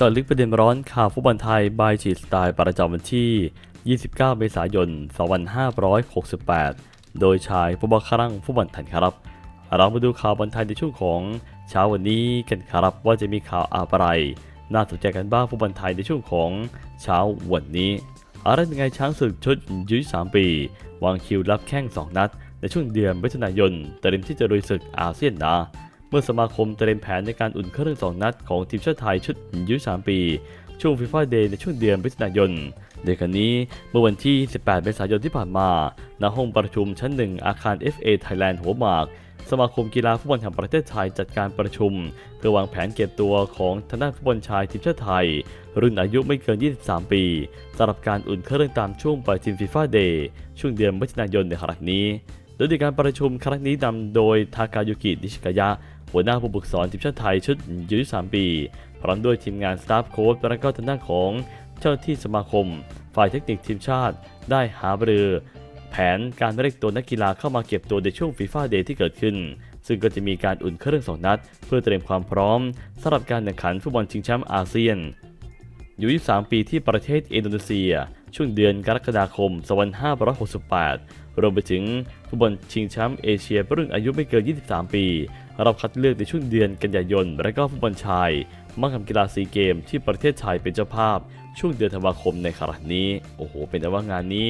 จอดลึกประเด็นร้อนข่าวฟุตบอลไทยบายจีสไตล์ประจำวันที่ 29 เมษายน 2568 โดยชายผู้บังคับรังฟุตบอลไทยครับ เรามาดูข่าวบอลไทยในช่วงของเช้าวันนี้กันครับว่าจะมีข่าวอะไร น่าสนใจกันบ้างฟุตบอลไทยในช่วงของเช้าวันนี้อะไรยังไงช้างศึกชุดยุ้ย3ปี วางคิวรับแข้ง 2 นัด ในช่วงเดือนมิถุนายนเตรียมที่จะลุยศึกอาเซียนนะ มื่อสมาคมเตรียมแผนในการอุ่นเครื่องสองนัดของทีมชาติไทยชุดอายุ3ปี ช่วงฟีฟ่าเดย์ในช่วงเดือนมิถุนายนในครั้นี้เมื่อวันที่ 18 เมษายนที่ผ่านมาณห้องประชุมชั้นหนึ่งอาคาร FA Thailand หัวหมาก สมาคมกีฬาฟุตบอลแห่งประเทศไทยจัดการประชุม เพื่อวางแผนเก็บตัวของทางด้านฟุตบอลชายทีมชาติไทย รุ่นอายุไม่เกิน 23 ปีสำหรับการอุ่นเครื่องตามช่วงปฏิทินฟีฟ่าเดย์ช่วงเดือนมิถุนายนในครั้งนี้โดยในการประชุมครั้งนี้นำโดยทากายุกินิชิกายะ หัวหน้าผู้ฝึกสอนทีมชาติไทยชุดยุ3ปี พร้อมด้วยทีมงานสตาฟโค้ชและก็ทางด้านของเจ้าหน้าที่สมาคม ฝ่ายเทคนิคทีมชาติ ได้หาบรือ แผนการเรียกตัวนักกีฬาเข้ามาเก็บตัวในช่วงฟีฟ่าเดย์ที่เกิดขึ้น ซึ่งก็จะมีการอุ่นเครื่องสองนัด เพื่อเตรียมความพร้อมสำหรับการแข่งขันฟุตบอลชิงแชมป์อาเซียนอยู่ 23 ปีที่ประเทศอินโดนีเซีย ช่วงเดือนกรกฎาคม 2568 รวมไปถึงฟุตบอลชิงแชมป์เอเชียรุ่นอายุไม่เกิน 23 ปี รับคัดเลือกในช่วงเดือนกันยายน และก็ฟุตบอลชายมหกรรมกีฬาซีเกมที่ประเทศไทยเป็นเจ้าภาพ ช่วงเดือนธันวาคมในครั้งนี้ โอ้โห เป็นแต่ว่างานนี้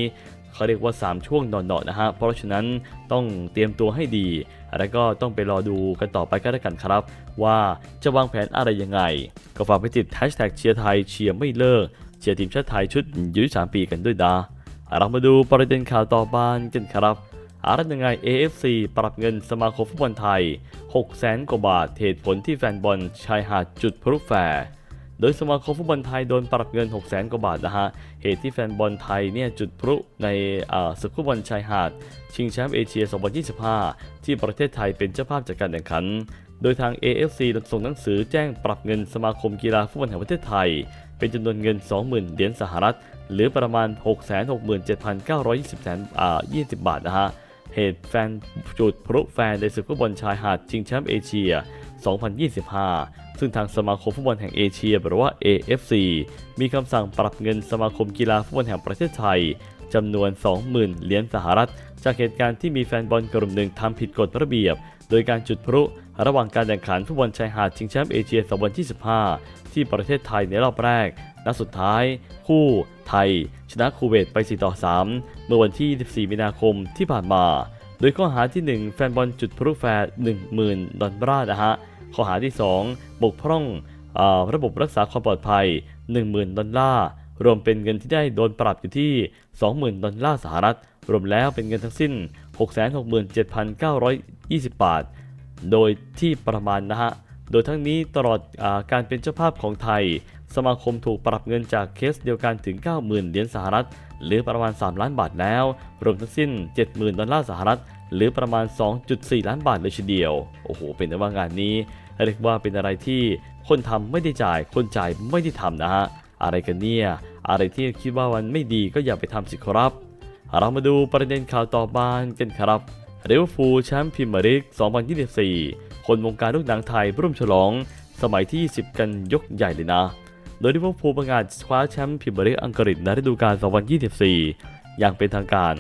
เขาเรียกว่า 3 ช่วงนอนๆนะฮะ เพราะฉะนั้นต้องเตรียมตัวให้ดี แล้วก็ต้องไปรอดูกันต่อไปก็แล้วกันครับ ว่าจะวางแผนอะไรยังไง ก็ฝากไปติดแฮชแท็กเชียร์ไทยเชียร์ไม่เลิก เชียร์ทีมชาติไทยชุดอายุ3ปีกันด้วยนะเรามาดูประเด็นข่าวต่อบ้านกันครับ อะไรยังไง AFC ปรับเงินสมาคมฟุตบอลไทย 6 แสนกว่าบาทเหตุผลที่แฟนบอลชายหาดจุดพลุแฟร์โดยสมาคมฟุตบอลไทยโดนปรับเงิน 6 แสนกว่าบาทนะฮะ เหตุที่แฟนบอลไทยเนี่ยจุดพลุในอ่าศึกฟุตบอลชายหาด ชิงแชมป์เอเชีย 2025 ที่ประเทศไทยเป็นเจ้าภาพจัดการแข่งขัน โดยทาง AFC ส่งหนังสือแจ้งปรับเงินสมาคมกีฬาฟุตบอลแห่งประเทศไทย เป็นจำนวนเงิน 20,000 เหรียญสหรัฐ หรือประมาณ 667,920 แสนอ่า20 บาทนะฮะ เหตุแฟนจุดพลุแฟนในศึกฟุตบอลชายหาดชิงแชมป์เอเชีย 2025 ซึ่งทางสมาคมฟุตบอลแห่งเอเชียหรือว่า AFC มีคำสั่งปรับเงินสมาคมกีฬาฟุตบอลแห่งประเทศไทยจำนวน 20,000 เหรียญสหรัฐ จากเหตุการณ์ที่มีแฟนบอลกลุ่มหนึ่งทำผิดกฎระเบียบ โดยการจุดพลุระหว่างการแข่งขันฟุตบอลชายหาดชิงแชมป์เอเชีย 2025 ที่ประเทศไทยในรอบแรก นัดสุดท้าย คู่ไทย ชนะคูเวตไป 4 ต่อ 3 เมื่อวันที่ 24 มีนาคมที่ผ่านมา โดยข้อหาที่ 1 แฟนบอลจุดพลุแฟร์10,000 ดอลลาร์นะฮะ ข้อหาที่ 2 บกพร่องอระบบรักษาความปลอดภัย 10,000 ดอลลาร์ รวมเป็นเงินที่ได้โดนปรับอยู่ที่ 20,000 ดอลลาร์สหรัฐ รวมแล้วเป็นเงินทั้งสิ้น 667,920 บาท โดยที่ประมาณนะฮะ โดยทั้งนี้ตลอดอการเป็นเจ้าภาพของไทย สมาคมถูกปรับเงินจากเคสเดียวกันถึง 90,000 เหรียญสหรัฐ หรือประมาณ 3 ล้านบาทแล้ว รวมทั้งสิ้น 70,000 ดอลลาร์สหรัฐ หรือประมาณ 2.4 ล้านบาทเลยทีเดียว โอ้โห เป็นแต่ว่างานนี้ เรียกว่าเป็นอะไรที่คนทำไม่ได้จ่าย คนจ่ายไม่ได้ทำนะฮะ อะไรกันเนี่ย อะไรที่คิดว่ามันไม่ดีก็อย่าไปทำสิครับ เรามาดูประเด็นข่าวต่อมากันครับเรเวอร์พูแชมป์พรีเมียร์ลีก2024 คนวงการลูกหนังไทยร่วมฉลอง สมัยที่20กันยกใหญ่เลยนะ โดยลิเวอร์พูลประกาศคว้าแชมป์พรีเมียร์ลีกอังกฤษในฤดูกาล 2024 อย่างเป็นทางการ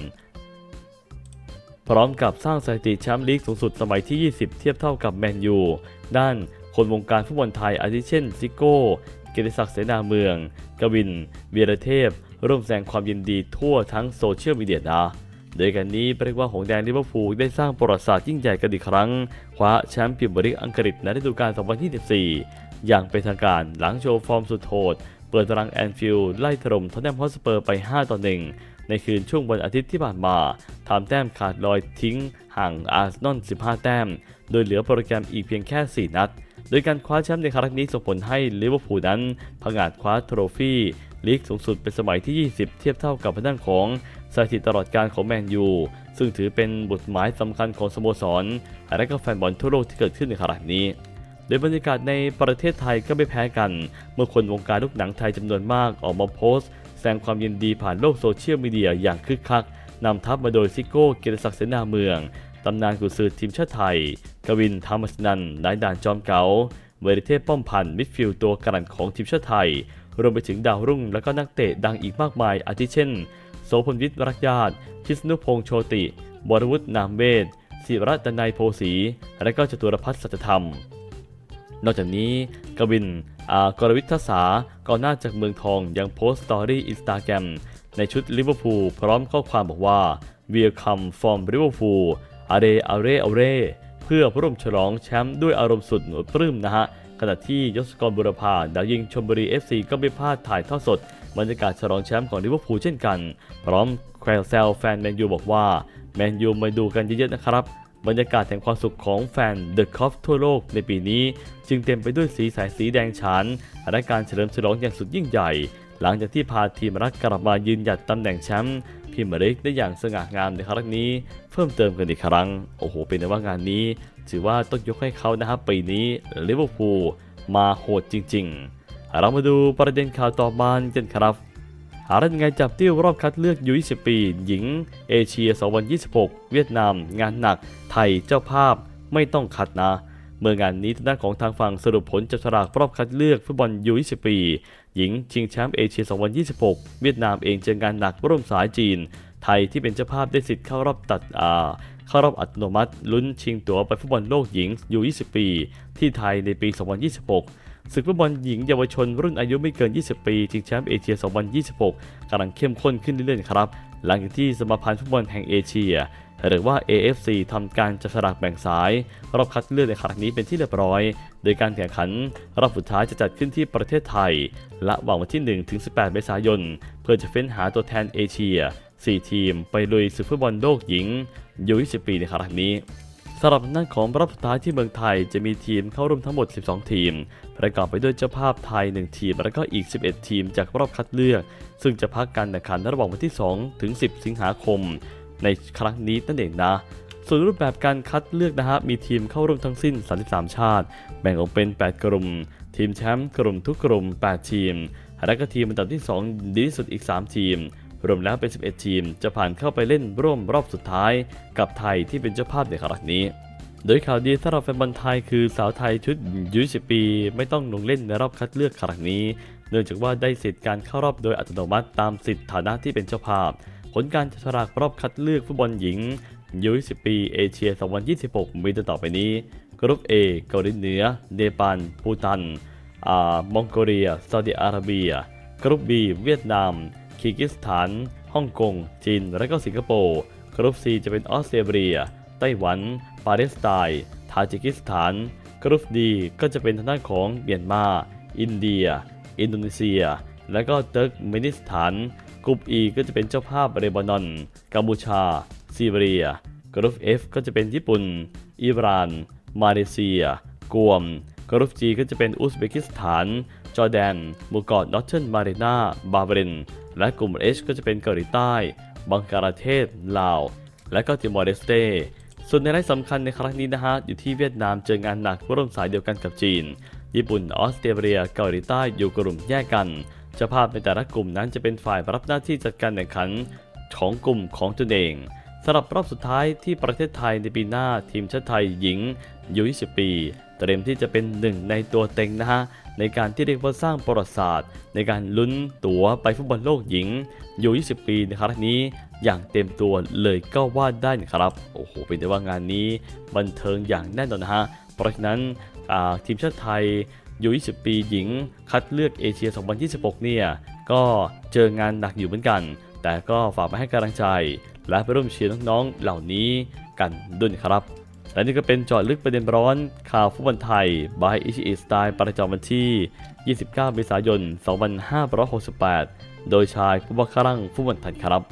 พร้อมกับสร้างสถิติแชมป์ลีกสูงสุดสมัยที่ 20 เทียบเท่ากับแมนยู ด้านคนวงการฟุตบอลไทยอาทิเช่นซิโก้เกียรติศักดิ์เสนาเมือง กวินเวียรเทพ ร่วมแสดงความยินดีทั่วทั้งโซเชียลมีเดียนะโดยกันนี้เรียกว่าหงแดงลิเวอร์พูลได้สร้างประวัติศาสตร์ยิ่งใหญ่กันอีกครั้ง คว้าแชมป์พรีเมียร์ลีกอังกฤษในฤดูกาล 2024 อย่างเป็นทางการหลังโชว์ฟอร์มสุดโหดเปิดตารางแอนฟิลด์ไล่ถล่มท็อตแนมฮอสเปอร์ไป 5 ต่อ 1 ในคืนช่วงวันอาทิตย์ที่ผ่านมาทำแต้มขาดลอยทิ้งห่างอาร์เซนอล 15 แต้ม โดยเหลือโปรแกรมอีกเพียงแค่ 4 นัด โดยการคว้าแชมป์ในครั้งนี้ส่งผลให้ลิเวอร์พูลนั้นผงาดคว้าโทรฟี่ลีกสูงสุดเป็นสมัยที่ 20 เทียบเท่ากับพนันของสถิติตลอดการของแมนยูซึ่งถือเป็นบทหมายสำคัญของสโมสร และก็แฟนบอลทั่วโลกที่เกิดขึ้นในขณะนี้ โดยบรรยากาศในประเทศไทยก็ไม่แพ้กัน เมื่อคนวงการลูกหนังไทยจำนวนมากออกมาโพสต์แสดงความยินดีผ่านโลกโซเชียลมีเดียอย่างคึกคักนำทัพมาโดยซิโก้เกียรติศักดิ์เสนาเมืองตำนานกุนซือทีมชาติไทย กวินธรรมชนันนายด่านจอมเก๋าเวริเทพป้อมพันธ์มิดฟิลด์ตัวกรันของทีมชาติไทย รวมไปถึงดาวรุ่งและก็นักเตะดังอีกมากมาย อาทิเช่น โสพลวิทย์รักญาติชิสนุพงษ์โชติบรวุฒินามเวศศิรัตนายโพสี และก็จตุรพัฒน์สัจธรรม นอกจากนี้กวินอากรวิทยสากองหน้าจากเมืองทองยังโพสต์สตอรี่อินสตาแกรมในชุดลิเวอร์พูลพร้อมข้อความบอกว่า Welcome from Liverpool อาเรอาเรอาเร เพื่อร่วมฉลองแชมป์ด้วยอารมณ์สุดปลื้มนะฮะ ขณะที่ยศกรบุรพาดาวยิงชมบุรี FC ก็ไม่พลาดถ่ายทอดสด บรรยากาศฉลองแชมป์ของลิเวอร์พูลเช่นกัน พร้อมแควแซวแฟนแมนยูบอกว่าแมนยูมาดูกันเยอะๆนะครับบรรยากาศแห่งความสุขของแฟนเดอะคอฟทั่วโลกในปีนี้ จึงเต็มไปด้วยสีสายสีแดงฉานและการเฉลิมฉลองอย่างสุดยิ่งใหญ่ หลังจากที่พาทีมรักกลับมายืนหยัดตำแหน่งแชมป์ พรีเมียร์ลีกได้อย่างสง่างามในครั้งนี้เพิ่มเติมกันอีกครั้ง โอ้โห เป็นได้ว่างานนี้ ถือว่าต้องยกให้เขานะครับปีนี้ลิเวอร์พูลมาโหดจริง ๆ เรามาดูประเด็นข่าวต่อมากันครับหาได้ยังไงจับติ้วรอบคัดเลือกยู20 ปี หญิง เอเชีย 2026 เวียดนาม งานหนัก ไทยเจ้าภาพไม่ต้องคัดนะ เมื่องานนี้ทางด้านของทางฝั่งสรุปผลจับฉลากรอบคัดเลือกฟุตบอลยู20 ปี หญิงชิงแชมป์เอเชีย 2026 เวียดนามเองเจองานหนักร่วมสายจีน ไทยที่เป็นเจ้าภาพได้สิทธิ์เข้ารอบตัดอาเข้ารอบอัตโนมัติ ลุ้นชิงตั๋วไปฟุตบอลโลกหญิงยู20 ปี ที่ไทยในปี 2026 ศึกฟุตบอลหญิงเยาวชนรุ่นอายุไม่เกิน 20 ปีชิงแชมป์เอเชีย 2026กำลังเข้มข้นขึ้นเรื่อยๆครับ หลังจากที่สมาพันธ์ฟุตบอลแห่งเอเชีย หรือว่า AFC ทำการจับสลากแบ่งสาย รอบคัดเลือกในครั้งนี้เป็นที่เรียบร้อย โดยการแข่งขัน รอบสุดท้ายจะจัดขึ้นที่ประเทศไทย และวางวันที่ 1 ถึง 18 เมษายน เพื่อจะเฟ้นหาตัวแทนเอเชีย 4 ทีม ไปลุยศึกฟุตบอลโลกหญิงยู20 ปีในครั้งนี้สำหรับน้านของรอบสุดท้ายที่เมืองไทยจะมีทีมเข้าร่วมทั้งหมด 12 ทีม ประกอบไปด้วยเจ้าภาพไทย 1 ทีม และก็อีก 11 ทีมจากรอบคัดเลือก ซึ่งจะพักการแข่งขันระหว่างวันที่ 2 ถึง 10 สิงหาคม ในครั้งนี้นั่นเองนะ ส่วนรูปแบบการคัดเลือกนะฮะมีทีมเข้าร่วมทั้งสิ้น 33 ชาติ แบ่งออกเป็น 8 กลุ่ม ทีมแชมป์กลุ่มทุกกลุ่ม 8 ทีมและก็ทีมอันดับที่ 2 ดีที่สุดอีก 3 ทีม รวมแล้วเป็น 11 ทีม จะผ่านเข้าไปเล่นร่วมรอบสุดท้าย กับไทยที่เป็นเจ้าภาพในครั้งนี้โดยข่าวดีสำหรับแฟนบอลไทยคือสาวไทยชุดยู20ปี ไม่ต้องลงเล่นในรอบคัดเลือกครั้งนี้ เนื่องจากว่าได้สิทธิ์การเข้ารอบโดยอัตโนมัติตามสิทธิฐานะที่เป็นเจ้าภาพ ผลการจับฉลากรอบคัดเลือกฟุตบอลหญิงยู20ปีเอเชีย 2026 มีต่อไปนี้ กรุ๊ป A เกาหลีเหนือ เนปาลปูตันอ่ามองโกเลียซาอุดิอาระเบีย กรุ๊ป B เวียดนามคีร์กิสถาน ฮ่องกง จีน และก็สิงคโปร์ กรุ๊ป C จะเป็นออสเตรเลีย ไต้หวัน ปาเลสไตน์ ทาจิกิสถาน กรุ๊ป D ก็จะเป็นทางด้านของเมียนมา อินเดีย อินโดนีเซีย และก็เติร์กเมนิสถาน กรุ๊ป E ก็จะเป็นเจ้าภาพเลบานอน กัมพูชา ซีเรียกรุ๊ป F ก็จะเป็นญี่ปุ่น อิหร่าน มาเลเซีย กวมกรุ๊ป G ก็จะเป็นอุซเบกิสถาน จอร์แดนหมู่เกาะนอร์เทิร์นมาเรนาบาห์เรนและกลุ่ม H ก็จะเป็นเกาหลีใต้ บังกลาเทศ ลาว และก็ติมอร์เลสเตส่วนในรายสำคัญในครั้งนี้นะฮะ อยู่ที่เวียดนามเจองานหนักร่วมสายเดียวกันกับจีน ญี่ปุ่น ออสเตรเลีย เกาหลีใต้อยู่กลุ่มแยกกัน เจ้าภาพในแต่ละกลุ่มนั้นจะเป็นฝ่ายรับหน้าที่จัดการแข่งขันของกลุ่มของตนเองสำหรับรอบสุดท้ายที่ประเทศไทยในปีหน้าทีมชาติไทยหญิงยู20 ปี เตรียมที่จะเป็นหนึ่งในตัวเต็งนะฮะในการที่เรียกว่าสร้างประวัติศาสตร์ ในการลุ้นตั๋วไปฟุตบอลโลกหญิงยู20 ปีในครั้งนี้อย่างเต็มตัวเลยก็ว่าได้นะครับ โอ้โห เป็นได้ว่างานนี้บันเทิงอย่างแน่นอนนะฮะ เพราะฉะนั้นทีมชาติไทย ยู20 ปีหญิงคัดเลือกเอเชีย 2026 เนี่ย ก็เจองานหนักอยู่เหมือนกัน แต่ก็ฝากมาให้กำลังใจ และไปร่วมเชียร์น้องๆเหล่านี้กันด้วยครับ และนี่ก็เป็นจอดลึกประเด็นร้อนข่าวฟุตบอลไทย by อิชิอิสไตล์ประจำวันที่ 29 เมษายน 2568 โดยชายผู้บังคับฟุตบอลไทยครับ